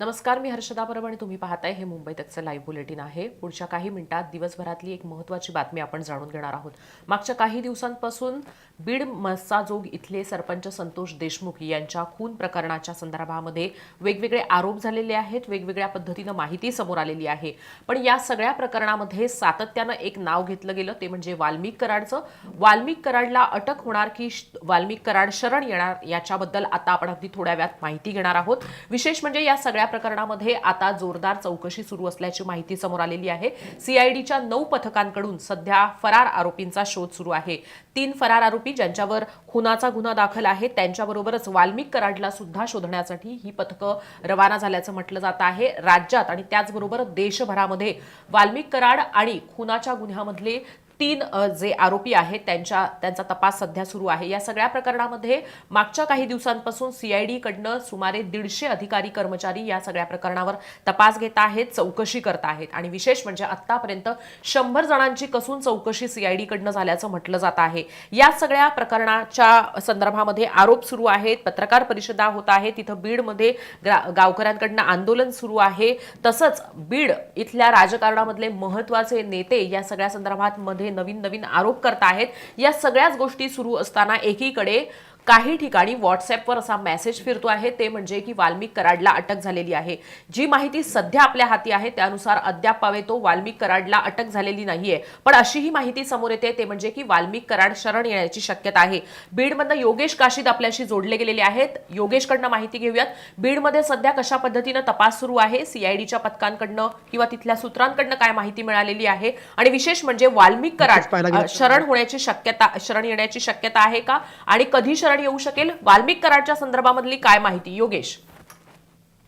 नमस्कार मी हर्षदा परब आणि तुम्ही पाहताय हे मुंबई तकचं लाईव्ह बुलेटिन आहे. पुढच्या काही मिनिटात दिवसभरातली एक महत्त्वाची बातमी आपण जाणून घेणार आहोत. मागच्या काही दिवसांपासून बीड मस्साजोग इथले सरपंच संतोष देशमुख यांच्या खून प्रकरणाच्या संदर्भामध्ये वेगवेगळे आरोप झालेले आहेत. वेगवेगळ्या पद्धतीनं माहिती समोर आलेली आहे. पण या सगळ्या प्रकरणामध्ये सातत्यानं एक नाव घेतलं गेलं ते म्हणजे वाल्मिक कराडचं. वाल्मिक कराडला अटक होणार की श- वाल्मिक कराड शरण येणार याच्याबद्दल आता आपण अगदी थोड्या वेळात माहिती घेणार आहोत. विशेष म्हणजे या सगळ्या प्रकरणामध्ये आता जोरदार चौकशी सुरू असल्याची माहिती समोर आलेली आहे. सीआयडीच्या नऊ पथकांकडून सध्या फरार आरोपींचा शोध सुरू आहे. तीन फरार आरोपी ज्यांच्यावर खुनाचा गुन्हा दाखल आहे त्यांच्याबरोबरच वाल्मिक कराडला सुद्धा शोधण्यासाठी ही पथकं रवाना झाल्याचं म्हटलं जात आहे. राज्यात आणि त्याचबरोबर देशभरामध्ये वाल्मिक कराड आणि खुनाच्या गुन्ह्यामधले तीन जे आरोपी आहेत त्यांच्या त्यांचा तपास सध्या सुरू आहे. या सगळ्या प्रकरणामध्ये मागच्या काही दिवसांपासून सीआयडीकडनं सुमारे दीडशे अधिकारी कर्मचारी या सगळ्या प्रकरणावर तपास घेत आहेत चौकशी करत आहेत. आणि विशेष म्हणजे आतापर्यंत शंभर जणांची कसून चौकशी सीआयडीकडनं झाल्याचं म्हटलं जात आहे. या सगळ्या प्रकरणाच्या संदर्भामध्ये आरोप सुरू आहेत पत्रकार परिषदा होत आहेत तिथं बीडमध्ये गावकऱ्यांकडनं आंदोलन सुरू आहे. तसंच बीड इथल्या राजकारणामधले महत्त्वाचे नेते या सगळ्या संदर्भात मध्ये नवीन नवीन आरोप करत आहेत. या सगळ्याच गोष्टी सुरू असताना एकीकडे काही ठिकाणी व्हॉट्सअपवर असा मेसेज फिरतो आहे. ते म्हणजे की वाल्मिक कराडला अटक झालेली आहे. जी माहिती सध्या आपल्या हाती आहे त्यानुसार अद्याप पावेतो वाल्मिक कराडला अटक झालेली नाहीये. पण अशी ही माहिती समोर येते ते म्हणजे की वाल्मिक कराड शरण येण्याची शक्यता आहे. बीडमधनं योगेश काशीद आपल्याशी जोडले गेलेले आहेत. योगेशकडनं माहिती घेऊयात. बीडमध्ये सध्या कशा पद्धतीनं तपास सुरू आहे? सीआयडीच्या पथकांकडनं किंवा तिथल्या सूत्रांकडनं काय माहिती मिळालेली आहे? आणि विशेष म्हणजे वाल्मिक कराड शरण होण्याची शक्यता शरण येण्याची शक्यता आहे का? आणि कधी शरण येऊ शकेल. वाल्मिक कराडच्या संदर्भामधली काय माहिती? योगेश.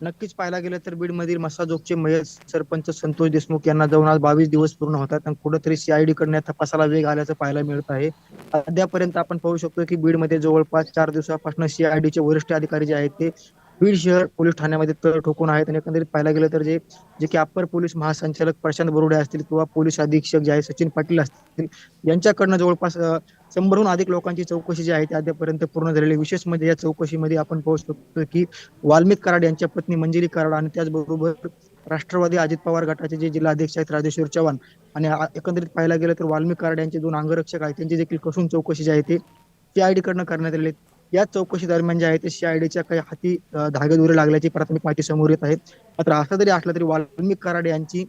नक्कीच पाहायला गेलं तर बीड मधील मसाजोगचे महेश सरपंच संतोष देशमुख यांना जाऊन आज बावीस दिवस पूर्ण होतात आणि कुठेतरी सीआयडी कडून तपासाला वेग आल्याचं पाहायला मिळत आहे. अद्यापर्यंत आपण पाहू शकतो की बीडमध्ये जवळपास चार दिवसापासून सीआयडीचे वरिष्ठ अधिकारी जे आहेत ते बीड शहर पोलीस ठाण्यामध्ये तळ ठोकून आहेत आणि एकंदरीत पाहायला गेलं तर जे जे की अप्पर पोलीस महासंचालक प्रशांत बरोडे असतील किंवा पोलीस अधीक्षक जे आहे सचिन पाटील असतील यांच्याकडनं जवळपास शंभरहून अधिक लोकांची चौकशी जी आहे ती अद्यापर्यंत पूर्ण झालेली विशेष म्हणजे या चौकशीमध्ये आपण पाहू शकतो की वाल्मिक कराड यांच्या पत्नी मंजिरी कराड आणि त्याचबरोबर राष्ट्रवादी अजित पवार गटाचे जे जिल्हाध्यक्ष आहेत राजेश्वर चव्हाण आणि एकंदरीत पाहायला गेलं तर वाल्मिक कराड यांचे दोन अंगरक्षक आहेत त्यांची देखील कसून चौकशी जी आहे ते सीआयडी कडनं करण्यात आलेली या चौकशी दरम्यान जे आहे ते सीआयडीच्या काही हाती अं, धागेदोरे लागल्याची प्राथमिक माहिती समोर येत आहे मात्र असं जरी असलं तरी वाल्मिक कराड यांची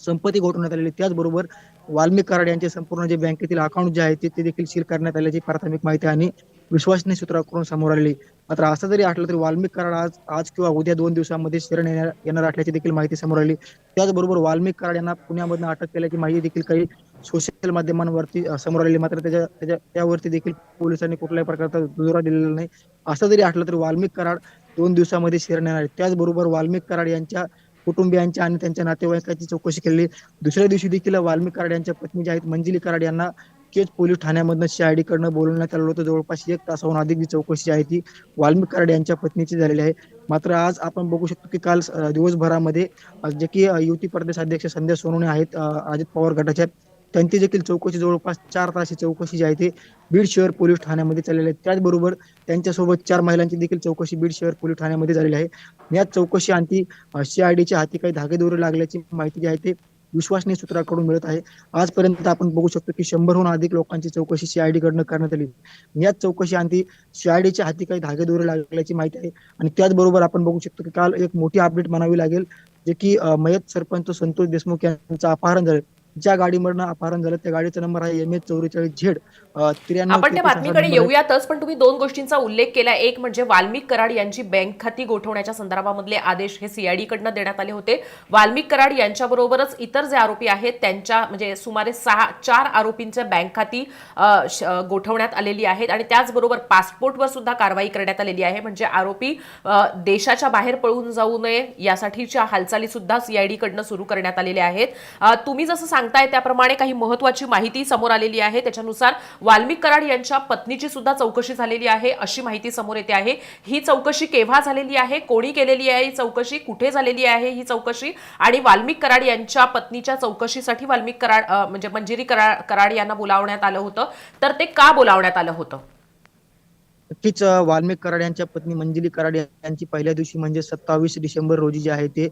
संपत्ती घोटवण्यात आलेली त्याचबरोबर वाल्मिक कराड यांचे संपूर्ण जे बँकेतील अकाउंट जे आहे ते देखील सील करण्यात आल्याची प्राथमिक माहिती आणि विश्वसनीय सूत्राकडून समोर आलेली मात्र असं जरी असलं तरी वाल्मिक कराड आज आज किंवा उद्या दोन दिवसांमध्ये शरण येणार येणार असल्याची देखील माहिती समोर आली त्याचबरोबर वाल्मिक कराड यांना पुण्यामधून अटक केल्याची माहिती देखील काही सोशल माध्यमांवरती समोर आलेली मात्र त्याच्या त्याच्या त्यावरती देखील पोलिसांनी कुठल्याही प्रकारचा दुजोरा दिलेला नाही. असं जरी असलं तरी वाल्मिक कराड दोन दिवसामध्ये शरण येणार आहे. त्याचबरोबर वाल्मिक कराड यांच्या कुटुंबियांच्या आणि त्यांच्या नातेवाईकांची चौकशी केली. दुसऱ्या दिवशी देखील वाल्मिक कराड यांच्या पत्नी ज्या आहेत मंजिली कराड यांना केज पोलीस ठाण्यामधनं सीआयडी कडनं बोलवण्यात आलं होतं. जवळपास एक तासाहून अधिक जी चौकशी आहे ती वाल्मिक कराड यांच्या पत्नीची झालेली आहे. मात्र आज आपण बघू शकतो की काल दिवसभरामध्ये जे की युती प्रदेश अध्यक्ष संध्या सोनवणे आहेत अजित पवार गटाच्या त्यांची देखील चौकशी जवळपास चार तासी चौकशी जी आहे ती बीड शहर पोलीस ठाण्यामध्ये चाललेली आहे. त्याचबरोबर त्यांच्यासोबत चार महिलांची देखील चौकशी बीड शहर पोलीस ठाण्यामध्ये झालेली आहे. या चौकशी अंती सीआयडीच्या हाती काही धागेदोरे लागल्याची माहिती जी आहे ते विश्वासनीय सूत्राकडून मिळत आहे. आजपर्यंत आपण बघू शकतो की शंभरहून अधिक लोकांची चौकशी सीआयडी कडनं करण्यात आली. याच चौकशी अंती सीआयडीच्या हाती काही धागेदोरे लागल्याची माहिती आहे. आणि त्याचबरोबर आपण बघू शकतो की काल एक मोठी अपडेट म्हणावी लागेल जे की मयत सरपंच संतोष देशमुख यांचं अपहरण झालं. ज्या गाडीमधनं अपहरण झालं त्या गाडीचा नंबर आहे एम एच चौवेचाळीस झेड त्र्याण्णव आपण त्या बातमीकडे. येऊयातच पण तुम्ही दोन गोष्टींचा उल्लेख केला. एक म्हणजे वाल्मिक कराड यांची बँक खाती गोठवण्याच्या संदर्भामधले आदेश हे सीआयडी कडनं देण्यात आले होते. वाल्मिक कराड यांच्याबरोबरच इतर जे आरोपी आहेत त्यांच्या म्हणजे सुमारे सहा चार आरोपींच्या बँक खाती गोठवण्यात आलेली आहेत आणि त्याचबरोबर पासपोर्टवर सुद्धा कारवाई करण्यात आलेली आहे. म्हणजे आरोपी देशाच्या बाहेर पळून जाऊ नये यासाठीच्या हालचाली सुद्धा सीआयडी कडनं सुरू करण्यात आलेल्या आहेत. तुम्ही जसं सांगताय त्याप्रमाणे काही महत्वाची माहिती समोर आलेली आहे. त्याच्यानुसार वाल्मिक कराड यांच्या पत्नीची सुद्धा चौकशी झालेली आहे अशी माहिती समोर येते आहे. ही चौकशी केव्हा झालेली आहे कोणी केलेली आहे ही चौकशी कुठे झालेली आहे ही चौकशी? आणि वाल्मिक कराड यांच्या पत्नीच्या चौकशीसाठी वाल्मिक कराड म्हणजे मंजिरी कराड कराड यांना बोलावण्यात आलं होतं. तर ते का बोलावण्यात आलं होतं? नक्कीच वाल्मिक कराड यांच्या पत्नी मंजिली कराड यांची पहिल्या दिवशी म्हणजे सत्तावीस डिसेंबर रोजी जे आहे ते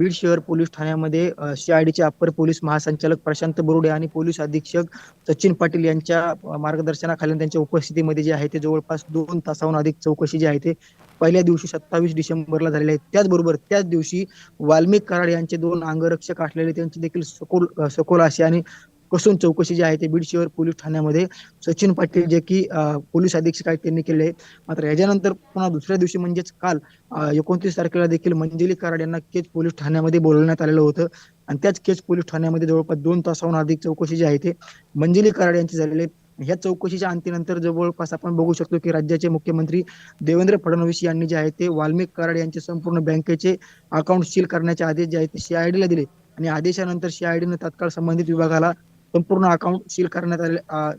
बीड शहर पोलीस ठाण्यामध्ये सीआयडीचे अप्पर पोलीस महासंचालक प्रशांत बोरुडे आणि पोलीस अधीक्षक सचिन पाटील यांच्या मार्गदर्शनाखाली त्यांच्या उपस्थितीमध्ये जे आहे ते जवळपास दोन तासाहून अधिक चौकशी जी आहे ते पहिल्या दिवशी सत्तावीस डिसेंबरला झालेली आहे. त्याचबरोबर त्याच दिवशी वाल्मिक कराड यांचे दोन अंगरक्षक असलेले त्यांचे देखील सखोल सखोल अशी आणि कसून चौकशी जी आहे ते बीड शहर पोलीस ठाण्यामध्ये. सचिन पाटील जे की पोलीस अधीक्षक आहेत त्यांनी केले. आहे मात्र याच्यानंतर पुन्हा दुसऱ्या दिवशी म्हणजेच काल एकोणतीस तारखेला देखील मंजिली कराड यांना केज पोलीस ठाण्यामध्ये बोलवण्यात आलेलं होतं. आणि त्याच केज पोलीस ठाण्यामध्ये जवळपास दोन तासाहून अधिक चौकशी जी आहे ते मंजिली कराड यांची झालेली आहे. ह्या चौकशीच्या अंतीनंतर जवळपास आपण बघू शकतो की राज्याचे मुख्यमंत्री देवेंद्र फडणवीस यांनी जे आहे ते वाल्मिक कराड यांचे संपूर्ण बँकेचे अकाउंट सील करण्याचे आदेश जे आहेत ते सीआयडीला दिले. आणि आदेशानंतर सीआयडीने तात्काळ संबंधित विभागाला संपूर्ण अकाउंट सील करण्यात आले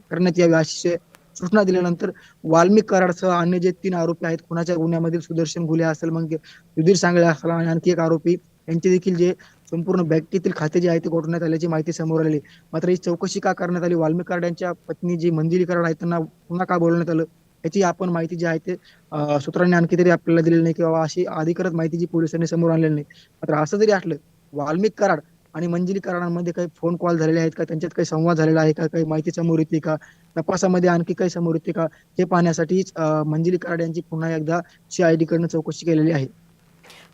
करण्यात यावी अशी सूचना दिल्यानंतर वाल्मिक कराडसह अन्य जे तीन आरोपी आहेत खुनाच्या गुन्ह्यामधील सुदर्शन घुले असेल मग सुधीर सांगळे असेल आणि आणखी एक आरोपी यांचे देखील जे संपूर्ण बँकेतील खाते जे आहे ते गोठवण्यात आल्याची माहिती समोर आली मात्र ही चौकशी का करण्यात आली? वाल्मिक कराड यांच्या पत्नी जी मंजिरी कराड आहे त्यांना पुन्हा का बोलवण्यात आलं? याची आपण माहिती जी आहे ते सूत्रांनी आणखी तरी आपल्याला दिलेली नाही किंवा अशी अधिकृत माहिती जी पोलिसांनी समोर आणलेली नाही. मात्र असं जरी असलं वाल्मिक कराड आणि मंजिरी कराडांमध्ये काही फोन कॉल झालेले आहेत का? त्यांच्यात काही संवाद झालेला आहे का? काही माहिती समोर येते का? तपासामध्ये आणखी काही समोर येते का? हे पाहण्यासाठीच अं, मंजिरी कराड यांची पुन्हा एकदा सीआयडी कडनं चौकशी केलेली आहे.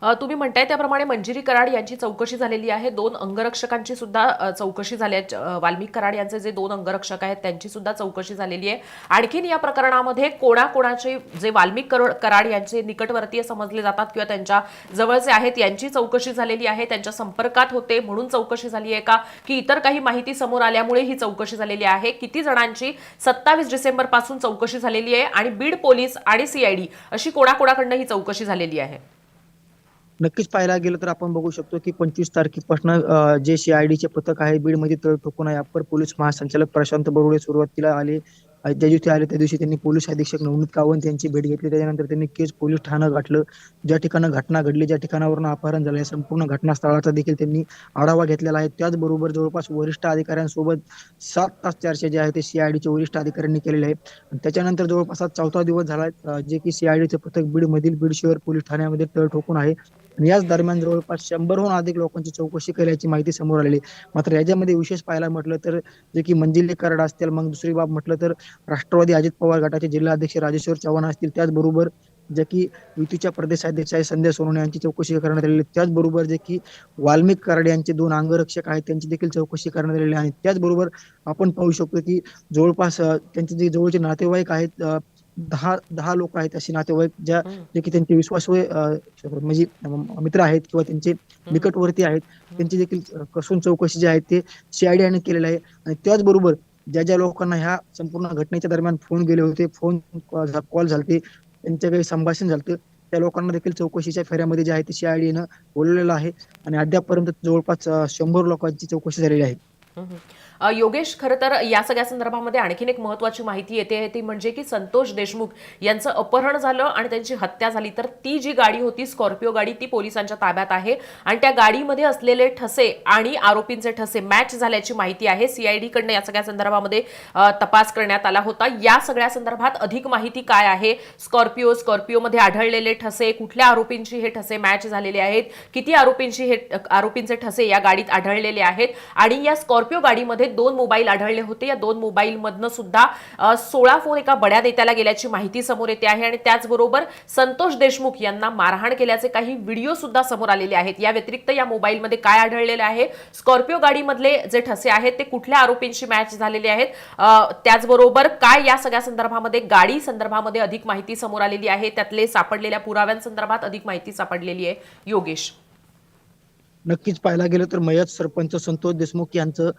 तुम्ही म्हणताय त्याप्रमाणे मंजिरी कराड यांची चौकशी झालेली आहे. दोन अंगरक्षकांची सुद्धा चौकशी झाली वाल्मिक कराड यांचे जे दोन अंगरक्षक आहेत त्यांची सुद्धा चौकशी झालेली आहे. आणखीन या प्रकरणामध्ये कोणाकोणाचे जे वाल्मिक कराड यांचे निकटवर्तीय समजले जातात किंवा त्यांच्या जवळचे आहेत यांची चौकशी झालेली आहे. त्यांच्या संपर्कात होते म्हणून चौकशी झाली आहे का? की इतर काही माहिती समोर आल्यामुळे ही चौकशी झालेली आहे. किती जणांची सत्तावीस डिसेंबरपासून चौकशी झालेली आहे आणि बीड पोलीस आणि सीआयडी अशी कोणाकोणाकडनं ही चौकशी झालेली आहे? नक्कीच पाहायला गेलं तर आपण बघू शकतो की पंचवीस तारखेपासून जे सीआयडीचे पथक आहे बीडमध्ये तळ ठोकून आहे. अप्पर पोलीस महासंचालक प्रशांत बरोडे सुरुवातीला आले. ज्या दिवशी आले त्या दिवशी त्यांनी पोलीस अधीक्षक नवनीत कावंत यांची भेट घेतली. त्याच्यानंतर त्यांनी केस पोलीस ठाणं गाठलं. ज्या ठिकाणी घटना घडली ज्या ठिकाणावरून अपहरण झालं या संपूर्ण घटनास्थळाचा देखील त्यांनी आढावा घेतलेला आहे. त्याचबरोबर जवळपास वरिष्ठ अधिकाऱ्यांसोबत सात तास चर्चा जे आहे ते सीआयडीचे वरिष्ठ अधिकाऱ्यांनी केलेले आहे. त्याच्यानंतर जवळपास चौथा दिवस झाला जे की सीआयडीचे पथक बीड मधील बीड शहर पोलीस ठाण्यामध्ये तळ ठोकून आहे. याच दरम्यान जवळपास शंभरहून अधिक लोकांची चौकशी केल्याची माहिती समोर आलेली मात्र याच्यामध्ये विशेष पाहायला म्हटलं तर जे की मंजिले कराड असतील मग दुसरी बाब म्हटलं तर राष्ट्रवादी अजित पवार गटाचे जिल्हाध्यक्ष राजेश्वर चव्हाण असतील त्याचबरोबर जे की युतीच्या प्रदेशाध्यक्ष आहे संध्या सोनवणे यांची चौकशी करण्यात आलेली आहे. त्याचबरोबर जे की वाल्मिक कराड यांचे दोन अंगरक्षक आहेत त्यांची देखील चौकशी करण्यात आलेली आहे त्याचबरोबर आपण पाहू शकतो की जवळपास त्यांचे जे जवळचे नातेवाईक आहेत दहा दहा लोक आहेत असे नातेवाईक ज्या. जे की त्यांचे विश्वासू म्हणजे मित्र आहेत किंवा त्यांचे निकटवर्ती आहेत. त्यांची देखील कसून चौकशी जी आहे ते सीआयडी ने केलेलं आहे. आणि त्याचबरोबर ज्या ज्या लोकांना ह्या संपूर्ण घटनेच्या दरम्यान फोन गेले होते फोन कॉल झालते त्यांचे काही संभाषण झालं त्या लोकांना देखील चौकशीच्या फेऱ्यामध्ये जे आहे ते सीआयडी न बोलवलेलं आहे. आणि अद्यापपर्यंत जवळपास शंभर लोकांची चौकशी झालेली आहे. योगेश खरं तर या सगळ्या संदर्भामध्ये आणखीन एक महत्वाची माहिती येते. ती म्हणजे की संतोष देशमुख यांचं अपहरण झालं आणि त्यांची हत्या झाली. तर ती जी गाडी होती स्कॉर्पिओ गाडी ती पोलिसांच्या ताब्यात आहे. आणि त्या गाडीमध्ये असलेले ठसे आणि आरोपींचे ठसे मॅच झाल्याची माहिती आहे. सीआयडी कडनं या सगळ्या संदर्भामध्ये तपास करण्यात आला होता. या सगळ्या संदर्भात अधिक माहिती काय आहे? स्कॉर्पिओ स्कॉर्पिओमध्ये आढळलेले ठसे कुठल्या आरोपींची हे ठसे मॅच झालेले आहेत? किती आरोपींची हे आरोपींचे ठसे या गाडीत आढळलेले आहेत? आणि या स्कॉर्पिओ गाडीमध्ये दोन मोबाईल आढळले होते. या दोन मोबाईल मधनं सुद्धा सोळा फोन एका बड्या नेत्याला गेल्याची माहिती समोर येते आहे आणि त्याचबरोबर संतोष देशमुख यांना मारहाण केल्याचे काही व्हिडिओ सुद्धा समोर आलेले आहेत. या व्यतिरिक्त या मोबाईलमध्ये काय आढळलेले आहे? स्कॉर्पिओ गाडीमधले जे ठसे आहेत ते कुठल्या आरोपींशी मॅच झालेले आहेत? त्याचबरोबर काय या सगळ्या संदर्भामध्ये गाडी संदर्भामध्ये अधिक माहिती समोर आलेली आहे? त्यातले सापडलेल्या पुराव्यांसंदर्भात अधिक माहिती सापडलेली आहे. योगेश. नक्कीच पाहायला गेलं तर मयत सरपंच संतोष देशमुख यांचं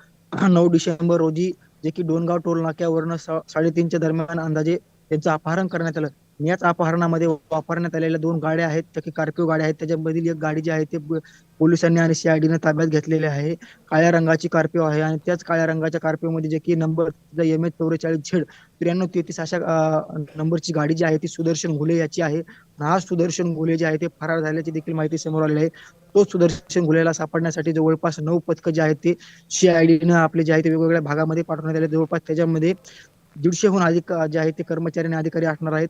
नऊ डिसेंबर रोजी जे की डोनगाव टोल नाक्यावरनं साडेतीनच्या दरम्यान अंदाजे त्यांचं अपहरण करण्यात आलं. याच अपहरणामध्ये वापरण्यात आलेल्या दोन गाड्या आहेत त्या की गाड्या आहेत. त्याच्यामधील एक गाडी जी आहे ते पोलिसांनी आणि सीआयडीने ताब्यात घेतलेली आहे. काळ्या रंगाची कार्पिओ आहे आणि त्याच काळ्या रंगाच्या कार्पिओ मध्ये जे की नंबर एम एच चौवेचाळीस झेड त्र्याण्णव तेहतीस अशा नंबरची गाडी जी आहे ती सुदर्शन घुले याची आहे. हा सुदर्शन घुले जे आहे ते फरार झाल्याची देखील माहिती समोर आलेली आहे. तो सुदर्शन घुलेला सापडण्यासाठी जवळपास नऊ पथकं जे आहेत ते सीआयडीनं आपले जे आहे ते वेगवेगळ्या भागामध्ये पाठवण्यात आले. जवळपास त्याच्यामध्ये दीडशेहून अधिक जे आहे ते कर्मचारी आणि अधिकारी असणार आहेत.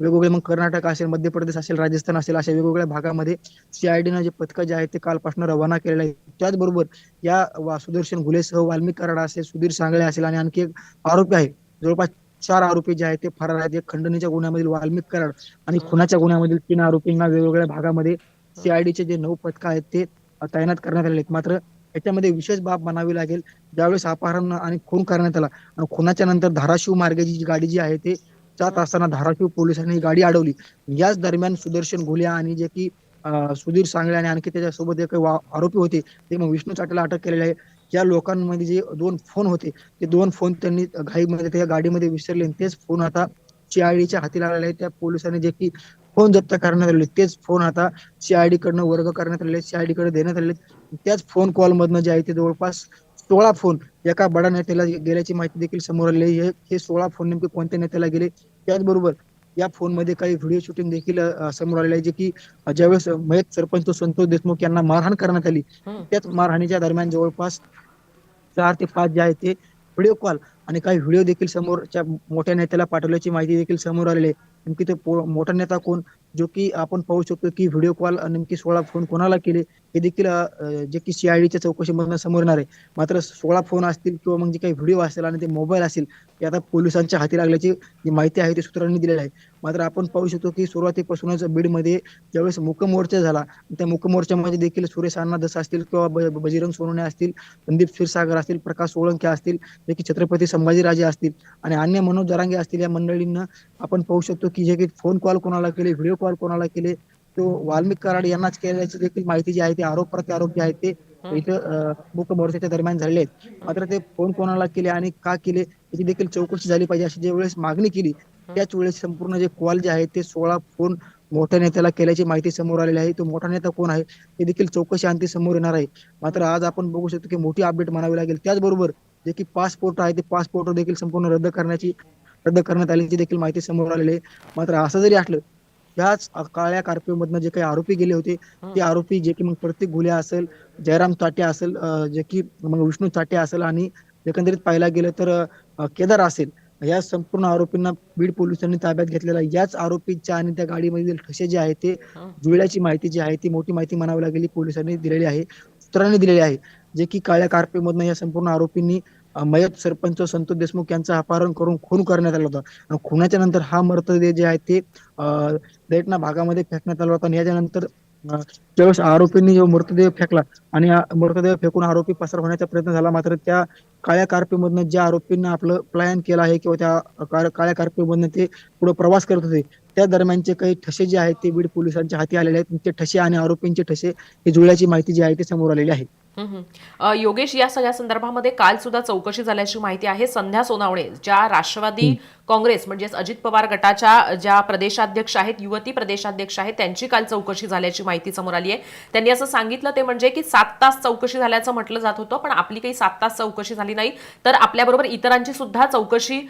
वेगवेगळे मग कर्नाटक असेल मध्य प्रदेश असेल राजस्थान असेल अशा वेगवेगळ्या भागामध्ये सीआयडीनं जे पथकं जे आहेत ते कालपासून रवाना केलेलं आहे त्याचबरोबर या वा- सुदर्शन घुलेसह वाल्मिक कराड असेल सुधीर सांगळे असेल आणि आणखी एक आरोपी आहे. जवळपास चार आरोपी जे आहेत ते फरार आहेत. एक खंडणीच्या गुन्ह्यामधील वाल्मिक कराड आणि खुनाच्या गुन्ह्यामधील तीन आरोपींना वेगवेगळ्या भागामध्ये सीआयडीचे जे नऊ पथकं आहेत ते तैनात करण्यात आलेले आहेत. मात्र याच्यामध्ये विशेष बाब म्हणावी लागेल ज्यावेळेस अपहरण आणि खून करण्यात आला आणि खुनाच्या नंतर धाराशिव मार्गाची जी गाडी जी आहे ते जात असताना धाराशिव पोलिसांनी गाडी अडवली. याच दरम्यान सुदर्शन घोल्या आणि जे की सुधीर सांगळे आणि आणखी त्याच्यासोबत एक वा- आरोपी होते ते मग विष्णू चाटेला अटक केलेले आहे. या लोकांमध्ये जे दोन फोन होते ते दोन फोन त्यांनी घाईमध्ये त्या गाडीमध्ये विसरले आणि तेच फोन आता सीआयडीच्या हाती लागलेले आहे त्या पोलिसांनी जे की फोन जप्त करण्यात आले तेच फोन आता सीआयडी कडनं वर्ग करण्यात आले सीआयडी कडे देण्यात आले त्याच फोन कॉल मधनं जे आहे ते जवळपास सोळा फोन एका बडा नेत्याला गेल्याची माहिती देखील समोर आली आहे. हे सोळा फोन नेमके कोणत्या नेत्याला गेले त्याचबरोबर या फोनमध्ये काही व्हिडिओ शूटिंग देखील समोर आलेले आहे जे की ज्यावेळेस मयत सरपंच संतोष देशमुख यांना मारहाण करण्यात आली. त्याच मारहाणीच्या दरम्यान जवळपास चार ते पाच जे आहे ते व्हिडिओ कॉल आणि काही व्हिडिओ देखील समोरच्या मोठ्या नेत्याला पाठवल्याची माहिती देखील समोर आलेली आहे नेमकी तो पो- मोठा नेता कोण? जो की आपण पाहू शकतो की व्हिडिओ कॉल नेमकी सोळा फोन कोणाला केले? हे देखील जे की सीआयडीच्या चौकशीमधून समोर येणार आहे. मात्र सोळा फोन असतील किंवा मग जे काही व्हिडिओ असेल आणि ते मोबाईल असेल ते आता पोलिसांच्या हाती लागल्याची जी माहिती आहे ती सूत्रांनी दिलेली आहे. मात्र आपण पाहू शकतो की सुरुवातीपासूनच बीडमध्ये ज्यावेळेस मुकमोर्चा झाला त्या मुकमोर्चामध्ये देखील सुरेश अण्णा दस असतील किंवा ब- बजरंग सोनवणे असतील संदीप क्षीरसागर असतील प्रकाश सोळंके असतील जे की छत्रपती संभाजीराजे असतील आणि अन्य मनोज जरांगे असतील या मंडळींना आपण पाहू शकतो की जे काही फोन कॉल कोणाला केले व्हिडिओ कॉल कोणाला केले तो वाल्मिक कराड यांनाच केल्याची देखील माहिती जी आहे ती आरोप प्रत्यारोप जे आहेत ते इथं अं, मूकमोर्चाच्या दरम्यान झालेले आहेत. मात्र ते फोन कोणाला केले आणि का केले याची देखील चौकशी झाली पाहिजे अशी ज्या वेळेस मागणी केली त्याच वेळेस संपूर्ण जे कॉल जे आहेत ते सोळा फोन मोठ्या नेत्याला केल्याची माहिती समोर आलेली आहे. तो मोठा नेता कोण आहे हे देखील चौकशी अंती समोर येणार आहे. मात्र आज आपण बघू शकतो की मोठी अपडेट म्हणावी लागेल. त्याचबरोबर जे की पासपोर्ट आहे ते पासपोर्ट देखील संपूर्ण रद्द करण्याची रद्द करण्यात आल्याची देखील माहिती समोर आलेली आहे. मात्र असं जरी असलं ह्याच काळ्या कार्पेट मधनं जे काही आरोपी गेले होते ते आरोपी जे की मग प्रत्येक गुल्या असेल जयराम चाटे असेल जे की मग विष्णू चाटे असेल आणि एकंदरीत पाहायला गेलं तर केदार असेल या संपूर्ण आरोपींना बीड पोलिसांनी ताब्यात घेतलेला. याच आरोपीच्या आणि त्या गाडीमधील ठसे जे आहे ते जुळल्याची माहिती जी आहे ती मोठी माहिती म्हणावी लागेल पोलिसांनी दिलेली आहे सूत्रांनी दिलेली आहे. जे की काळ्या कार्पेमधनं या संपूर्ण आरोपींनी मयत सरपंच संतोष देशमुख यांचं अपहरण करून खून करण्यात आला होता. आणि खुनाच्या नंतर हा मृतदेह जे आहे ते अं, दैटना भागामध्ये फेकण्यात आला होता. आणि याच्यानंतर त्यावेळेस ज्यावेळेस आरोपींनी जो मृतदेह फेकला आणि मृतदेह फेकून आरोपी पसार होण्याचा प्रयत्न झाला. मात्र त्या काळ्या कार्पेमधनं ज्या आरोपींना आपलं प्लॅन केलं आहे किंवा त्या काळ- काळ्या कार्पेमधनं ते पुढे प्रवास करत होते त्या दरम्यानचे काही ठसे जे आहेत ते बीड पोलिसांच्या हाती आलेले आहेत. ते ठसे आणि आरोपींचे ठसे हे जुळल्याची माहिती जी आहे ती समोर आलेली आहे. योगेश या सगळ्या संदर्भामध्ये काल सुद्धा चौकशी झाल्याची माहिती आहे. संध्या सोनावणे ज्या राष्ट्रवादी काँग्रेस म्हणजेच अजित पवार गटाच्या ज्या प्रदेशाध्यक्ष आहेत युवती प्रदेशाध्यक्ष आहेत त्यांची काल चौकशी झाल्याची माहिती समोर आली आहे. त्यांनी असं सांगितलं ते म्हणजे की सात तास चौकशी झाल्याचं म्हटलं जात होतं पण आपली काही सात तास चौकशी झाली नाही. तर आपल्याबरोबर इतरांची सुद्धा चौकशी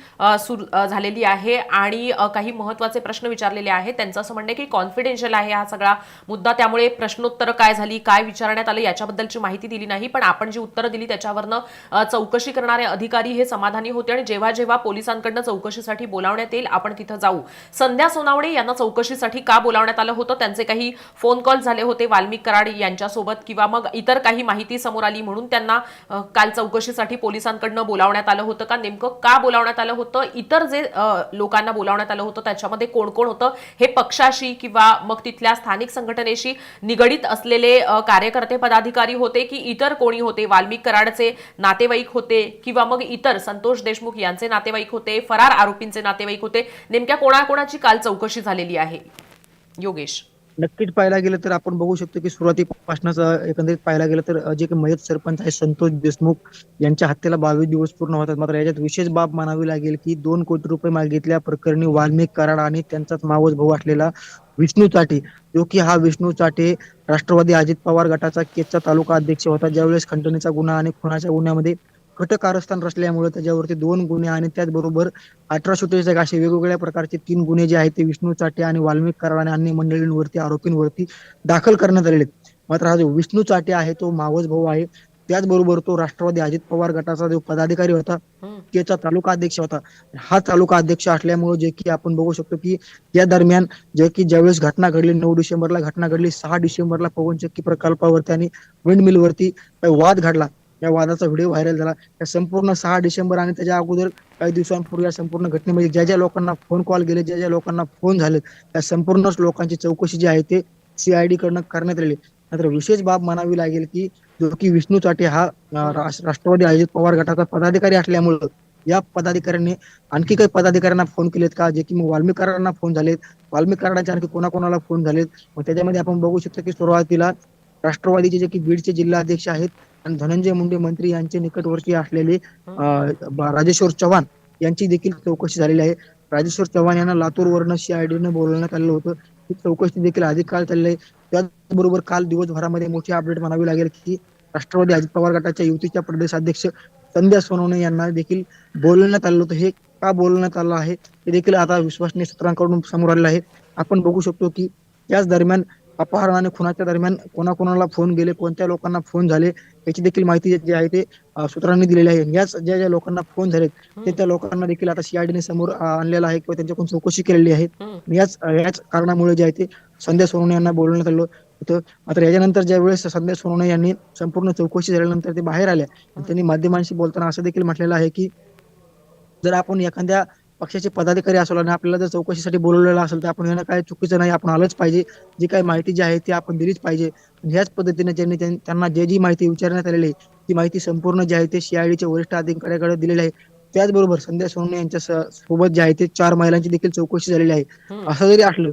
सुरू झालेली आहे आणि काही महत्त्वाचे प्रश्न विचारलेले आहेत. त्यांचं असं म्हणणं की कॉन्फिडेन्शियल आहे हा सगळा मुद्दा. त्यामुळे प्रश्नोत्तर काय झाली काय विचारण्यात आलं याच्याबद्दलची माहिती दिली नाही पण आपण जी उत्तरं दिली त्याच्यावरनं चौकशी करणारे अधिकारी हे समाधानी होते आणि जेव्हा जेव्हा पोलिसांकडनं चौकशीसाठी बोलावण्यात येईल आपण तिथं जाऊ. संध्या सोनावणे यांना चौकशीसाठी का बोलावण्यात आलं होतं? त्यांचे काही फोन कॉल झाले होते वाल्मिक कराड यांच्यासोबत किंवा मग इतर काही माहिती समोर आली म्हणून त्यांना काल चौकशीसाठी पोलिसांकडनं बोलावण्यात आलं होतं का? नेमकं का बोलावण्यात आलं होतं? इतर जे लोकांना बोलावण्यात आलं होतं त्याच्यामध्ये कोण कोण होतं? हे पक्षाशी किंवा मग तिथल्या स्थानिक संघटनेशी निगडीत असलेले कार्यकर्ते पदाधिकारी होते की इतर कोणी होते वाल्मिक कराडचे नातेवाईक होते किंवा मग इतर संतोष देशमुख यांचे नातेवाईक होते फरार आरोपींचे नातेवाईक होते नेमक्या कोणाकोणाची काल चौकशी झालेली आहे? योगेश. नक्कीच पाहायला गेलं तर आपण बघू शकतो की सुरुवातीपासूनच एकंदरीत पाहायला गेलं तर जे काही मयत सरपंच आहे संतोष देशमुख यांच्या हत्येला बावीस दिवस पूर्ण होतात. मात्र याच्यात विशेष बाब मानावी लागेल की दोन कोटी रुपये मागितल्या प्रकरणी वाल्मिक कराड आणि त्यांचाच मावस भाऊ असलेला विष्णू चाटे. जो की हा विष्णू चाटे राष्ट्रवादी अजित पवार गटाचा केचचा तालुका अध्यक्ष होता. ज्यावेळेस खंडणीचा गुन्हा आणि खुनाच्या गुन्ह्यामध्ये कटकारस्थान रचल्यामुळे त्याच्यावरती दोन गुन्हे आणि त्याचबरोबर अठरा सुटेचे असे वेगवेगळ्या प्रकारचे तीन गुन्हे जे आहेत ते विष्णू चाटे आणि वाल्मिक कराड आणि अन्य मंडळींवरती आरोपींवरती दाखल करण्यात आलेले मात्र हा जो विष्णू चाटे आहे तो मावस भाऊ आहे. त्याचबरोबर तो राष्ट्रवादी अजित पवार गटाचा जो पदाधिकारी होता. त्याचा तालुका अध्यक्ष होता. हा तालुका अध्यक्ष असल्यामुळे जे की आपण बघू शकतो की या दरम्यान जे की ज्यावेळेस घटना घडली नऊ डिसेंबरला घटना घडली सहा डिसेंबरला पवनचक्की प्रकल्पावरती आणि विंड मिलवरती वाद घडला. या वादाचा व्हिडिओ व्हायरल झाला. या संपूर्ण सहा डिसेंबर आणि त्याच्या अगोदर काही दिवसांपूर्वी या संपूर्ण घटनेमध्ये ज्या ज्या लोकांना फोन कॉल गेले ज्या ज्या लोकांना फोन झाले त्या संपूर्ण लोकांची चौकशी जी आहे ते सीआयडी कडनं करण्यात आली मात्र विशेष बाब म्हणावी लागेल की जो की विष्णू चाटे हा राष्ट्रवादी अजित पवार गटाचा पदाधिकारी असल्यामुळं या पदाधिकाऱ्यांनी आणखी काही पदाधिकाऱ्यांना फोन केलेत का? जे की मग वाल्मीकरांना फोन झालेत. वाल्मीकरांचे आणखी कोणाकोणाला फोन झालेत? मग त्याच्यामध्ये आपण बघू शकतो की सुरुवातीला राष्ट्रवादीचे जे की बीडचे जिल्हा अध्यक्ष आहेत आणि धनंजय मुंडे मंत्री यांचे निकटवर्ती असलेले राजेश्वर चव्हाण यांची देखील चौकशी झालेली आहे. राजेश्वर चव्हाण यांना लातूरवरनं सीआयडीनं बोलवण्यात आलेलं होतं. ही चौकशी देखील अधिक काळ चालली आहे. त्याचबरोबर काल दिवसभरामध्ये मोठी अपडेट म्हणावी लागेल की राष्ट्रवादी अजित पवार गटाच्या युतीच्या प्रदेशाध्यक्ष संध्या सोनवणे यांना देखील बोलवण्यात आलं होतं. हे का बोलवण्यात आलं आहे? हे देखील आता विश्वसनीय सूत्रांकडून समोर आलेलं आहे. आपण बघू शकतो की याच दरम्यान अपहरण आणि खुनाच्या दरम्यान कोणाकोणाला फोन गेले कोणत्या लोकांना फोन झाले याची देखील माहिती जी आहे ते सूत्रांनी दिलेली आहे. याच ज्या ज्या लोकांना फोन झालेत ते त्या लोकांना देखील आता सीआयडीने समोर आणलेलं आहे किंवा त्यांच्याकडून चौकशी केलेली आहे. याच याच कारणामुळे जे आहे ते संध्या सोनवणे यांना बोलवण्यात आलं होतं. मात्र याच्यानंतर ज्या वेळेस संध्या सोनवणे यांनी संपूर्ण चौकशी झाल्यानंतर ते बाहेर आल्या. त्यांनी माध्यमांशी बोलताना असं देखील म्हटलेलं आहे की जर आपण एखाद्या पक्षाचे पदाधिकारी असलो आणि आपल्याला जर चौकशीसाठी बोलवलेलं असेल तर आपण यांना काय चुकीचं नाही आपण आलंच पाहिजे. जी काही माहिती जी आहे ती आपण दिलीच पाहिजे. ह्याच पद्धतीने ज्यांनी त्यां- त्यांना जे जी माहिती विचारण्यात आलेली आहे ती माहिती संपूर्ण जी आहे ते सीआयडीच्या वरिष्ठ अधिकाऱ्याकडे दिलेली आहे. त्याचबरोबर संध्या सोनवणे यांच्या सोबत जे आहे ते चार महिलांची देखील चौकशी झालेली आहे. असं जरी असलं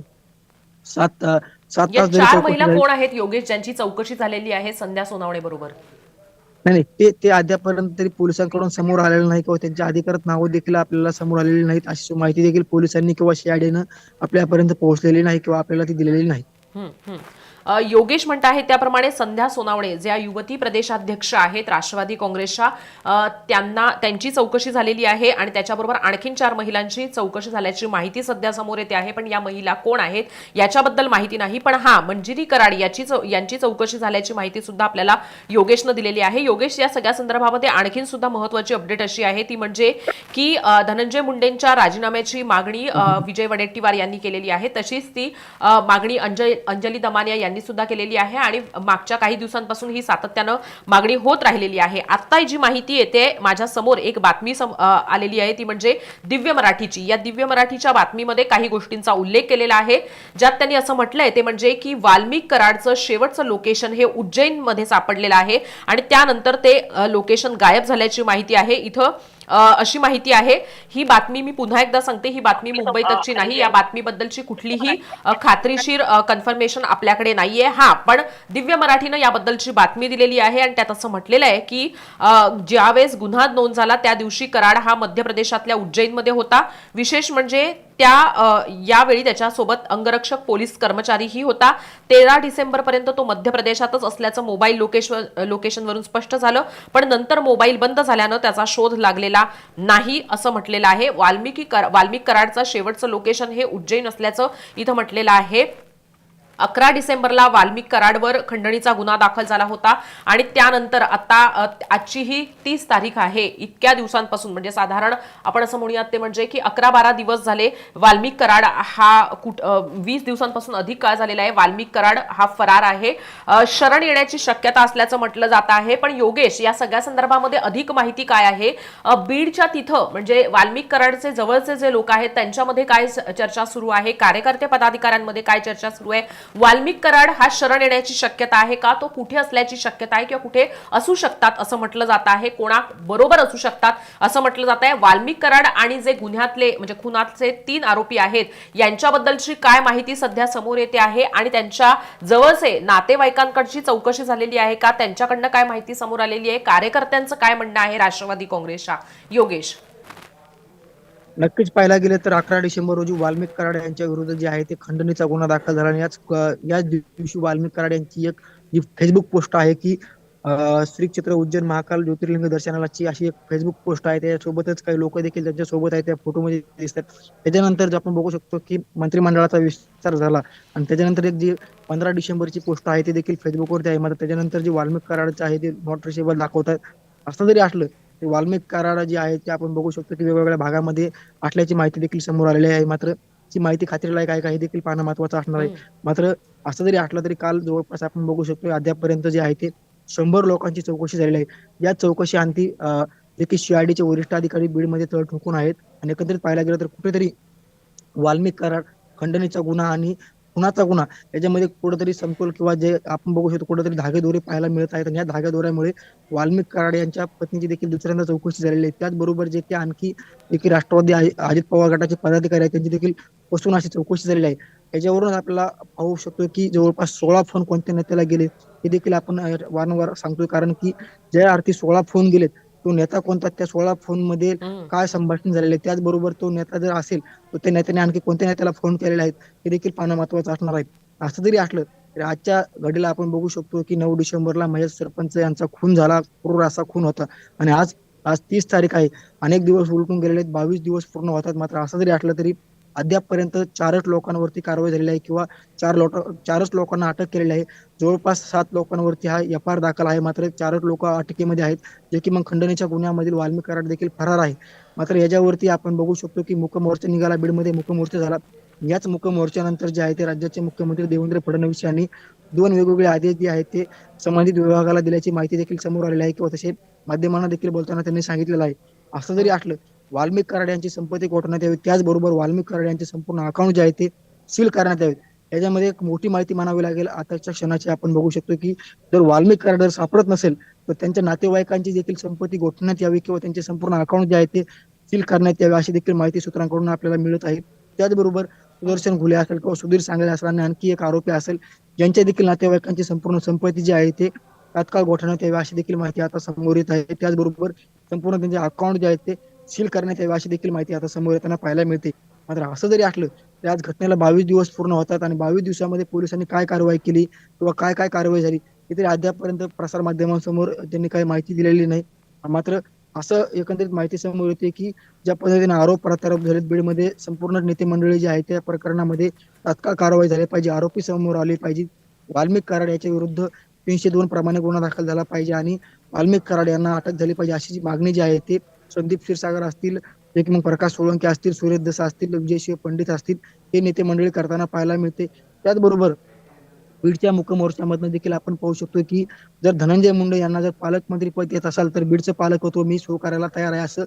सात सात तास महिला कोण आहेत योगेश ज्यांची चौकशी झालेली आहे संध्या सोनावणे बरोबर? नाही नाही, ते ते अद्यापर्यंत तरी पोलिसांकडून समोर आलेलं नाही किंवा त्यांच्या अधिकारात नावं देखील आपल्याला समोर आलेली नाहीत अशी माहिती देखील पोलिसांनी किंवा सीआयडीनं आपल्यापर्यंत पोहोचलेली नाही किंवा आपल्याला ती दिलेली नाही. योगेश म्हणत आहेत त्याप्रमाणे संध्या सोनावणे ज्या युवती प्रदेशाध्यक्ष आहेत राष्ट्रवादी काँग्रेसच्या त्यांना त्यांची चौकशी झालेली आहे आणि त्याच्याबरोबर आणखीन चार महिलांची चौकशी झाल्याची माहिती सध्या समोर येते आहे. पण या महिला कोण आहेत याच्याबद्दल माहिती नाही. पण हा मंजिरी कराड याची चौ- यांची चौकशी झाल्याची माहिती सुद्धा आपल्याला योगेशनं दिलेली आहे. योगेश या सगळ्या संदर्भामध्ये आणखीन सुद्धा महत्वाची अपडेट अशी आहे. ती म्हणजे की धनंजय मुंडेंच्या राजीनाम्याची मागणी विजय वडेट्टीवार यांनी केलेली आहे. तशीच ती मागणी अंजली दमानिया यांनी त्यांनी सुद्धा केलेली आहे आणि मागच्या काही दिवसांपासून ही सातत्यानं मागणी होत राहिलेली आहे. आत्ता जी माहिती येते माझ्यासमोर एक बातमी सम- आलेली आहे. ती म्हणजे दिव्य मराठीची. या दिव्य मराठीच्या बातमीमध्ये काही गोष्टींचा उल्लेख केलेला आहे. ज्यात त्यांनी असं म्हटलंय ते म्हणजे की वाल्मिक कराडचं शेवटचं लोकेशन हे उज्जैनमध्ये सापडलेलं आहे आणि त्यानंतर ते लोकेशन गायब झाल्याची माहिती आहे. इथं अशी माहिती आहे. ही बातमी मी पुन्हा एकदा सांगते. ही बातमी मुंबई तकची नाही. या बातमीबद्दलची कुठलीही खात्रीशीर कन्फर्मेशन आपल्याकडे नाहीये. हा पण दिव्य मराठीनं याबद्दलची बातमी दिलेली आहे आणि त्यात असं म्हटलेलं आहे की ज्यावेळेस गुन्हा नोंद झाला त्या दिवशी कराड हा मध्य प्रदेशातल्या उज्जैनमध्ये होता. विशेष म्हणजे त्या यावेळी त्याच्यासोबत अंगरक्षक पोलीस कर्मचारीही होता. तेरा डिसेंबरपर्यंत तो मध्य प्रदेशातच असल्याचं मोबाईल लोकेशन लोकेशनवरून स्पष्ट झालं. पण नंतर मोबाईल बंद झाल्यानं त्याचा शोध लागलेला नाही असं म्हटलेलं आहे. वाल्मिकी कर- वाल्मिक कराडचं शेवटचं लोकेशन हे उज्जैन असल्याचं इथं म्हटलेलं आहे. अकरा डिसेंबरला वाल्मिक कराडवर खंडणीचा गुन्हा दाखल झाला होता आणि त्यानंतर आता आजची ही तीस तारीख आहे. इतक्या दिवसांपासून म्हणजे साधारण आपण असं म्हणूयात ते म्हणजे की अकरा बारा दिवस झाले वाल्मिक कराड हा कुठ वीस दिवसांपासून अधिक काळ झालेला आहे. वाल्मिक कराड हा फरार आहे. शरण येण्याची शक्यता असल्याचं म्हटलं जात आहे. पण योगेश या सगळ्या संदर्भामध्ये अधिक माहिती काय आहे? बीडच्या तिथं म्हणजे वाल्मिक कराडचे जवळचे जे लोक आहेत त्यांच्यामध्ये काय चर्चा सुरू आहे? कार्यकर्ते पदाधिकाऱ्यांमध्ये काय चर्चा सुरू आहे? वाल्मिक कराड हा शरण येण्याची शक्यता आहे का? तो कुठे असल्याची शक्यता आहे किंवा कुठे असू शकतात असं म्हटलं जात आहे. कोणा बरोबर असू शकतात असं म्हटलं जात आहे. वाल्मिक कराड आणि जे गुन्ह्यातले म्हणजे खुनातले तीन आरोपी आहेत यांच्याबद्दलची काय माहिती सध्या समोर येते आहे आणि त्यांच्या जवळचे नातेवाईकांकडची चौकशी झालेली आहे का? त्यांच्याकडनं काय माहिती समोर आलेली आहे? कार्यकर्त्यांचं काय म्हणणं आहे? राष्ट्रवादी काँग्रेसच्या योगेश. नक्कीच पाहायला गेलं तर अकरा डिसेंबर रोजी वाल्मिक कराड यांच्या विरुद्ध जे आहे ते खंडणीचा गुन्हा दाखल झाला आणि याच याच दिवशी वाल्मिक कराड यांची एक जी फेसबुक पोस्ट आहे की श्री क्षेत्र उज्जैन महाकाल ज्योतिर्लिंग दर्शनाची अशी एक फेसबुक पोस्ट आहे. त्याच्यासोबतच काही लोक देखील त्यांच्यासोबत आहेत त्या फोटोमध्ये दिसतात. त्याच्यानंतर जे आपण बघू शकतो की मंत्रिमंडळाचा विस्तार झाला आणि त्याच्यानंतर एक जी पंधरा डिसेंबरची पोस्ट आहे ती देखील फेसबुकवरती आहे. मात्र त्याच्यानंतर जे वाल्मिक कराडचं आहे ते नॉट रिसेबल दाखवतात. असं जरी असलं ते वाल्मिक करार जे आहे ते आपण बघू शकतो की वेगवेगळ्या भागामध्ये असल्याची माहिती देखील समोर आलेली आहे. मात्र ती माहिती खात्रीलायक आहे का हे देखील पाहणं महत्वाचं असणार आहे. मात्र असं जरी असलं तरी काल जवळपास आपण बघू शकतो अद्यापपर्यंत जे आहे ते शंभर लोकांची चौकशी झालेली आहे. या चौकशी अंती जे की सीआयडीचे वरिष्ठ अधिकारी बीडमध्ये तळ ठोकून आहेत. आणि एकंदरीत पाहायला गेलं तर कुठेतरी वाल्मिक करार खंडणीचा गुन्हा आणि खुनाचा गुन्हा? याच्यामध्ये कुठेतरी समतोल किंवा जे आपण बघू शकतो कुठेतरी धागेदोरे पाहायला मिळत आहेत. आणि या धागेदोऱ्यामुळे वाल्मिक कराड यांच्या पत्नीची देखील दुसऱ्यांदा चौकशी झालेली आहे. त्याचबरोबर जे की आणखी एक राष्ट्रवादी अजित पवार गटाचे पदाधिकारी आहेत त्यांची देखील बसून अशी चौकशी झालेली आहे. याच्यावरून आपल्याला पाहू शकतो की जवळपास सोळा फोन कोणत्या नेत्याला गेले हे देखील आपण वारंवार सांगतोय. कारण की ज्या अर्थी सोळा फोन गेलेत तो नेता कोणता त्या सोळा फोनमध्ये हम्म. काय संभाषण झालेले आहे त्याचबरोबर तो नेता जर असेल तर त्या नेत्याने आणखी कोणत्या नेत्याला फोन केलेले आहेत हे देखील पाहणं महत्वाचं असणार आहे. असं जरी असलं तरी आजच्या घडीला आपण बघू शकतो की नऊ डिसेंबरला महेश सरपंच यांचा खून झाला क्रूर असा खून होता. आणि आज आज तीस तारीख आहे. अनेक दिवस उलटून गेलेले आहेत बावीस दिवस पूर्ण होतात. मात्र असं जरी असलं तरी अद्यापपर्यंत चारच लोकांवरती कारवाई झालेली आहे किंवा चार लोक चारच लोकांना अटक केलेली आहे. जवळपास सात लोकांवरती हा एफ आर दाखल आहे. मात्र चारच लोक अटकेमध्ये आहेत जे की मग खंडणीच्या गुन्ह्यामधील वाल्मिक कराड देखील फरार आहे. मात्र याच्यावरती आपण बघू शकतो की मुखमोर्चा निघाला. बीडमध्ये मुक मोर्चा झाला. याच मुक मोर्चानंतर जे आहे ते राज्याचे मुख्यमंत्री देवेंद्र फडणवीस यांनी दोन वेगवेगळे आदेश जे आहेत ते संबंधित विभागाला दिल्याची माहिती देखील समोर आलेली आहे किंवा तसे माध्यमांना देखील बोलताना त्यांनी सांगितलेलं आहे. असं जरी असलं वाल्मिक कराड यांची संपत्ती गोठवण्यात यावी? त्याचबरोबर वाल्मिक कराड यांचे संपूर्ण अकाउंट जे आहे ते सील करण्यात यावे. याच्यामध्ये एक मोठी माहिती म्हणावी लागेल. आताच्या क्षणाची आपण बघू शकतो की जर वाल्मिक कराड जर सापडत नसेल तर त्यांच्या नातेवाईकांची देखील संपत्ती गोठवण्यात यावी किंवा त्यांचे संपूर्ण अकाउंट जे आहे ते सील करण्यात यावे अशी देखील माहिती सूत्रांकडून आपल्याला मिळत आहे. त्याचबरोबर सुदर्शन घुले असेल किंवा सुधीर सांगले असेल आणि आणखी एक आरोपी असेल ज्यांच्या देखील नातेवाईकांची संपूर्ण संपत्ती जी आहे ते तात्काळ गोठवण्यात यावी अशी देखील माहिती आता समोर येत आहे. त्याचबरोबर संपूर्ण त्यांचे अकाउंट जे आहेत ते सील करण्यात यावी अशी देखील माहिती आता समोर येताना पाहायला मिळते. मात्र असं जरी असलं तर आज घटनेला बावीस दिवस पूर्ण होतात आणि बावीस दिवसामध्ये पोलिसांनी काय कारवाई केली किंवा काय काय कारवाई झाली हे तरी अद्यापपर्यंत प्रसारमाध्यमांसमोर त्यांनी काही माहिती दिलेली नाही. मात्र असं एकंदरीत माहिती समोर येते की ज्या पद्धतीने आरोप प्रत्यारोप झालेत बीडमध्ये संपूर्ण नेते मंडळी जे आहे त्या प्रकरणामध्ये तात्काळ कारवाई झाली पाहिजे आरोपी समोर आले पाहिजे. वाल्मिक कराड याच्या विरुद्ध तीनशे दोन प्रमाणे गुन्हा दाखल झाला पाहिजे आणि वाल्मिक कराड यांना अटक झाली पाहिजे अशी जी मागणी जी आहे ती संदीप क्षीरसागर असतील एक मग प्रकाश सोळंके असतील सुरेश दसा असतील विजयशिव पंडित असतील हे नेते मंडळी करताना पाहायला मिळते. त्याचबरोबर बीडच्या मुखमोर्चामधनं देखील आपण पाहू शकतो की जर धनंजय मुंडे यांना जर पालकमंत्री पद येत असाल तर बीडचं पालकत्व मी स्वीकारायला तयार आहे असं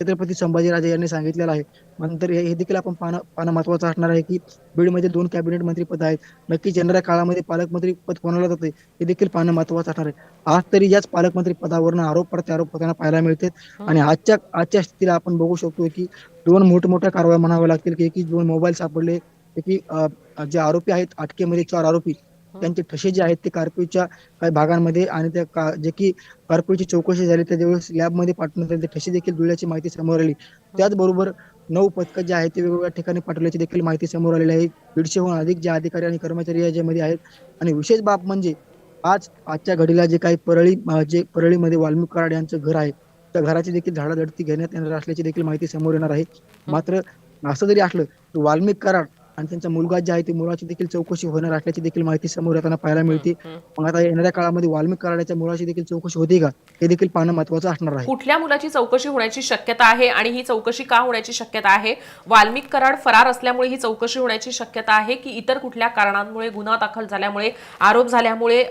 छत्रपती संभाजीराजे यांनी सांगितलेलं आहे. नंतर हे देखील आपण पाहणं पाहणं महत्वाचं असणार आहे की बीडमध्ये दोन कॅबिनेट मंत्री पद आहेत. नक्कीच येणाऱ्या काळामध्ये पालकमंत्री पद कोणाला जाते हे देखील पाहणं महत्वाचं असणार आहे. आज तरी याच पालकमंत्री पदावरनं आरोप प्रत्यारोप होताना पाहायला मिळते. आणि आजच्या आजच्या स्थितीला आपण बघू शकतो की दोन मोठमोठ्या कारवाया म्हणाव्या लागतील की एकी दोन मोबाईल सापडले की जे आरोपी आहेत अटकेमध्ये चार आरोपी त्यांचे ठसे जे आहेत ते कार्पेटच्या काही भागांमध्ये आणि त्या जे की कार्पेटची चौकशी झाली त्या ज्यावेळेस लॅबमध्ये पाठवून त्यांचे ठसे देखील जुळल्याची माहिती समोर आली. त्याचबरोबर नऊ पथकं जे आहेत ते वेगवेगळ्या ठिकाणी पाठवल्याची देखील माहिती समोर आलेली आहे. दीडशेहून अधिक जे अधिकारी आणि कर्मचारी याच्यामध्ये आहेत. आणि विशेष बाब म्हणजे आज आजच्या घडीला जे काही परळी जे परळीमध्ये वाल्मिक कराड यांचं घर आहे त्या घराची देखील झाडाझडती घेण्यात येणार असल्याची देखील माहिती समोर येणार आहे. मात्र असं जरी असलं तर वाल्मिक कराड आणि त्यांचा मुलगा जे आहे ते मुलाची देखील चौकशी होणार असल्याची देखील माहिती समोर येताना पाहायला मिळते. मग आता येणाऱ्या काळामध्ये वाल्मिक कराडाच्या मुलाची देखील चौकशी होते का? हे देखील पाहणं महत्वाचं असणार आहे. कुठल्या मुलाची चौकशी होण्याची शक्यता आहे आणि ही चौकशी का होण्याची शक्यता आहे? वाल्मिक कराड फरार असल्यामुळे ही चौकशी होण्याची शक्यता आहे की इतर कुठल्या कारणांमुळे गुन्हा दाखल झाल्यामुळे आरोप झाल्यामुळे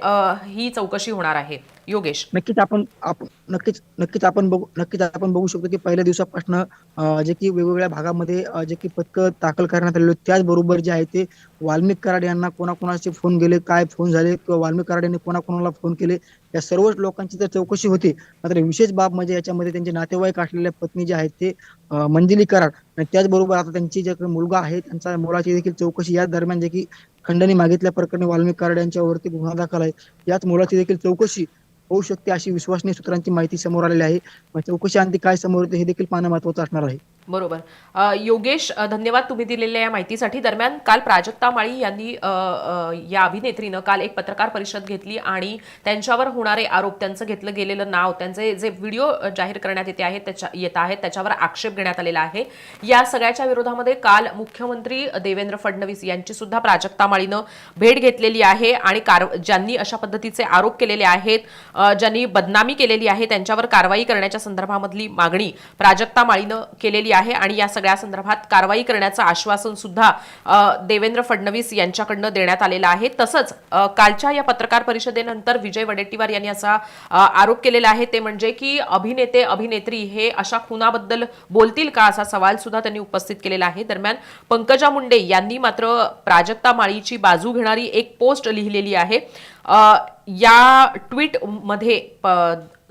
ही चौकशी होणार आहे? योगेश. नक्कीच आपण आपण नक्कीच नक्कीच आपण बघू नक्कीच आपण बघू शकतो की पहिल्या दिवसापासून जे की वेगवेगळ्या भागामध्ये जे की पथक दाखल करण्यात आलेली त्याचबरोबर जे आहे ते वाल्मिक कराड यांना कोणाकोणाचे फोन गेले काय फोन झाले किंवा वाल्मिक कराड यांनी कोणाकोणाला फोन केले या सर्वच लोकांची तर चौकशी होती. मात्र विशेष बाब म्हणजे याच्यामध्ये त्यांचे नातेवाईक असलेल्या पत्नी जे आहेत ते मंजिली कराड आणि त्याचबरोबर आता त्यांची जे मुलगा आहे त्यांचा मुलाची देखील चौकशी या दरम्यान जे की खंडणी मागितल्या प्रकरणी वाल्मिक कराड यांच्यावरती गुन्हा दाखल आहे. याच मुलाची देखील चौकशी होऊ शकते अशी विश्वासनीय सूत्रांची माहिती समोर आलेली आहे. चौकशी अंती काय समोर येते हे देखील पाहणं महत्वाचं असणार आहे. बरोबर. योगेश धन्यवाद तुम्ही दिलेल्या या माहितीसाठी. दरम्यान काल प्राजक्ता माळी यांनी या अभिनेत्रीनं काल एक पत्रकार परिषद घेतली आणि त्यांच्यावर होणारे आरोप त्यांचं घेतलं गेलेलं नाव त्यांचे जे व्हिडिओ जाहीर करण्यात येते आहेत त्याच्या येत आहेत त्याच्यावर आक्षेप घेण्यात आलेला आहे. या सगळ्याच्या विरोधामध्ये काल मुख्यमंत्री देवेंद्र फडणवीस यांची सुद्धा प्राजक्ता माळीनं भेट घेतलेली आहे आणि कार ज्यांनी अशा पद्धतीचे आरोप केलेले आहेत ज्यांनी बदनामी केलेली आहे त्यांच्यावर कारवाई करण्याच्या संदर्भामधली मागणी प्राजक्ता माळीनं केलेली आहे आणि या सगळ्या संदर्भात कारवाई करण्याचं आश्वासन सुद्धा देवेंद्र फडणवीस यांच्याकडनं देण्यात आलेलं आहे. तसंच कालच्या या पत्रकार परिषदेनंतर विजय वडेट्टीवार यांनी असा आरोप केलेला आहे. ते म्हणजे की अभिनेते अभिनेत्री हे अशा खुनाबद्दल बोलतील का असा सवाल सुद्धा त्यांनी उपस्थित केलेला आहे. दरम्यान पंकजा मुंडे यांनी मात्र प्राजक्ता माळीची बाजू घेणारी एक पोस्ट लिहिलेली आहे. या ट्विटमध्ये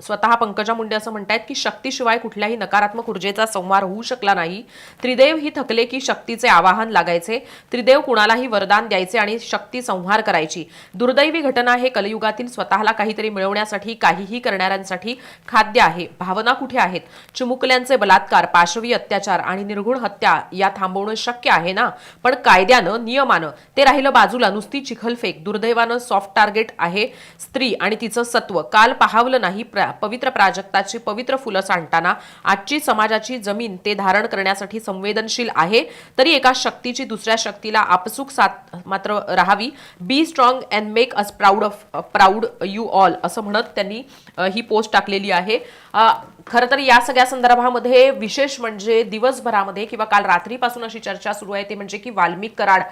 स्वतः पंकजा मुंडे असं म्हणतायत की शक्तीशिवाय कुठल्याही नकारात्मक ऊर्जेचा संवार होऊ शकला नाही. त्रिदेव ही थकले की शक्तीचे आवाहन लागायचे. त्रिदेव कुणालाही वरदान द्यायचे आणि शक्ती संहार करायची. दुर्दैवी घटना हे कलयुगातील स्वतःला काहीतरी मिळवण्यासाठी काहीही करणाऱ्यांसाठी खाद्य आहे. भावना कुठे आहेत? चिमुकल्यांचे बलात्कार पाशवी अत्याचार आणि निर्गुण हत्या या थांबवणं शक्य आहे ना? पण कायद्यानं नियमानं ते राहिलं बाजूला. नुसती चिखलफेक दुर्दैवानं सॉफ्ट टार्गेट आहे स्त्री आणि तिचं सत्व. काल पाहावलं नाही प्रा- पवित्र प्राजक्ताची पवित्र फुलं सांडताना आजची समाजाची जमीन ते धारण करण्यासाठी संवेदनशील आहे तरी एका शक्तीची दुसऱ्या शक्तीला आपसूक साथ मात्र राहावी. Be strong and make us proud of proud you all असं म्हणत त्यांनी ही पोस्ट टाकलेली आहे. खरं तर या सगळ्या संदर्भामध्ये विशेष म्हणजे दिवसभरामध्ये किंवा काल रात्रीपासून अशी चर्चा सुरू आहे ते म्हणजे की वाल्मिक कराड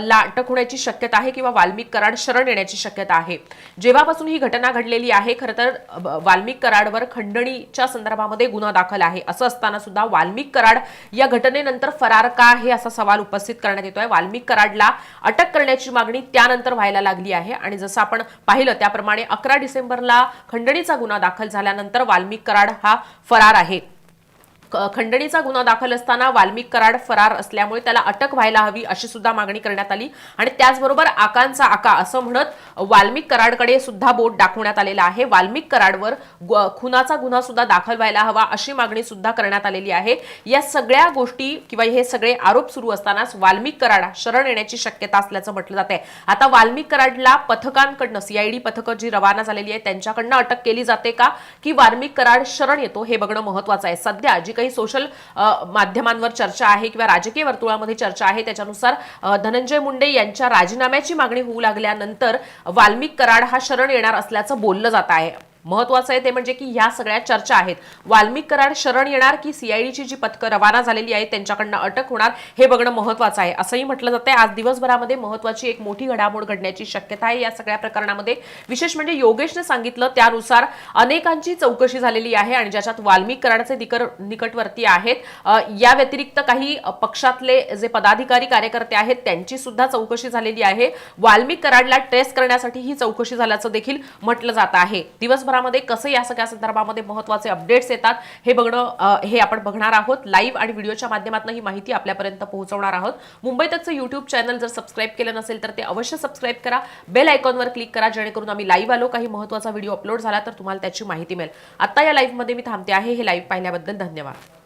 ला अटक होण्याची शक्यता आहे किंवा वाल्मिक कराड शरण येण्याची शक्यता आहे. जेव्हापासून ही घटना घडलेली आहे खरं तर अ, वाल्मिक कराडवर खंडणीच्या संदर्भामध्ये गुन्हा दाखल आहे. असं असताना सुद्धा वाल्मिक कराड या घटनेनंतर फरार का आहे असा सवाल उपस्थित करण्यात येतोय. वाल्मिक कराडला अटक करण्याची मागणी त्यानंतर व्हायला लागली आहे. आणि जसं आपण पाहिलं त्याप्रमाणे अकरा डिसेंबरला खंडणीचा गुन्हा दाखल झाल्यानंतर वाल्मिक कराड हा फरार आहे. खंडणीचा गुन्हा दाखल असताना वाल्मिक कराड फरार असल्यामुळे त्याला अटक व्हायला हवी अशी सुद्धा मागणी करण्यात आली. आणि त्याचबरोबर आकांचा आका असं म्हणत वाल्मिक कराडकडे सुद्धा बोट दाखवण्यात आलेला आहे. वाल्मिक कराडवर गु- खुनाचा गुन्हा सुद्धा दाखल व्हायला हवा अशी मागणी सुद्धा करण्यात आलेली आहे. या सगळ्या गोष्टी किंवा हे सगळे आरोप सुरू असतानाच वाल्मिक कराड शरण येण्याची शक्यता असल्याचं म्हटलं जात आहे आता वाल्मिक कराडला पथकांकडनं सीआयडी पथकं जी रवाना झालेली आहे त्यांच्याकडनं अटक केली जाते का? की वाल्मिक कराड शरण येतो हे बघणं महत्वाचं आहे. सध्या जी काही सोशल माध्यमांवर चर्चा आहे किंवा राजकीय वर्तुळामध्ये चर्चा आहे त्याच्यानुसार धनंजय मुंडे यांच्या राजीनाम्याची मागणी होऊ लागल्यानंतर वाल्मिक कराड हा शरण येणार असल्याचं बोललं जात आहे. महत्वाचं आहे ते म्हणजे की ह्या सगळ्या चर्चा आहेत. वाल्मिक कराड शरण येणार की सीआयडीची जी पथकं रवाना झालेली आहेत त्यांच्याकडनं अटक होणार हे बघणं महत्वाचं आहे. असंही म्हटलं जातंय. आज दिवसभरामध्ये महत्वाची एक मोठी घडामोड घडण्याची शक्यता आहे या सगळ्या प्रकरणामध्ये. विशेष म्हणजे योगेशने सांगितलं त्यानुसार अनेकांची चौकशी झालेली आहे आणि ज्याच्यात वाल्मिक कराडचे निकर निकटवर्ती आहेत. या व्यतिरिक्त काही पक्षातले जे पदाधिकारी कार्यकर्ते आहेत त्यांची सुद्धा चौकशी झालेली आहे. वाल्मिक कराडला ट्रेस करण्यासाठी ही चौकशी झाल्याचं देखील म्हटलं जात आहे. दिवसभर दिवसभरामध्ये कसं या सगळ्या संदर्भामध्ये महत्त्वाचे अपडेट्स येतात हे बघणं हे आपण बघणार आहोत. लाईव्ह आणि व्हिडिओच्या माध्यमातून ही माहिती आपल्यापर्यंत पोहोचवणार आहोत. मुंबईतच यूट्यूब युट्यूब चॅनल जर सबस्क्राईब केलं नसेल तर ते अवश्य सबस्क्राईब करा. बेल आयकॉनवर क्लिक करा जेणेकरून आम्ही लाईव्ह आलो काही महत्त्वाचा व्हिडिओ अपलोड झाला तर तुम्हाला त्याची माहिती मिळेल. आता या लाईव्हमध्ये मी थांबते आहे. हे लाईव्ह पाहिल्याबद्दल धन्यवाद.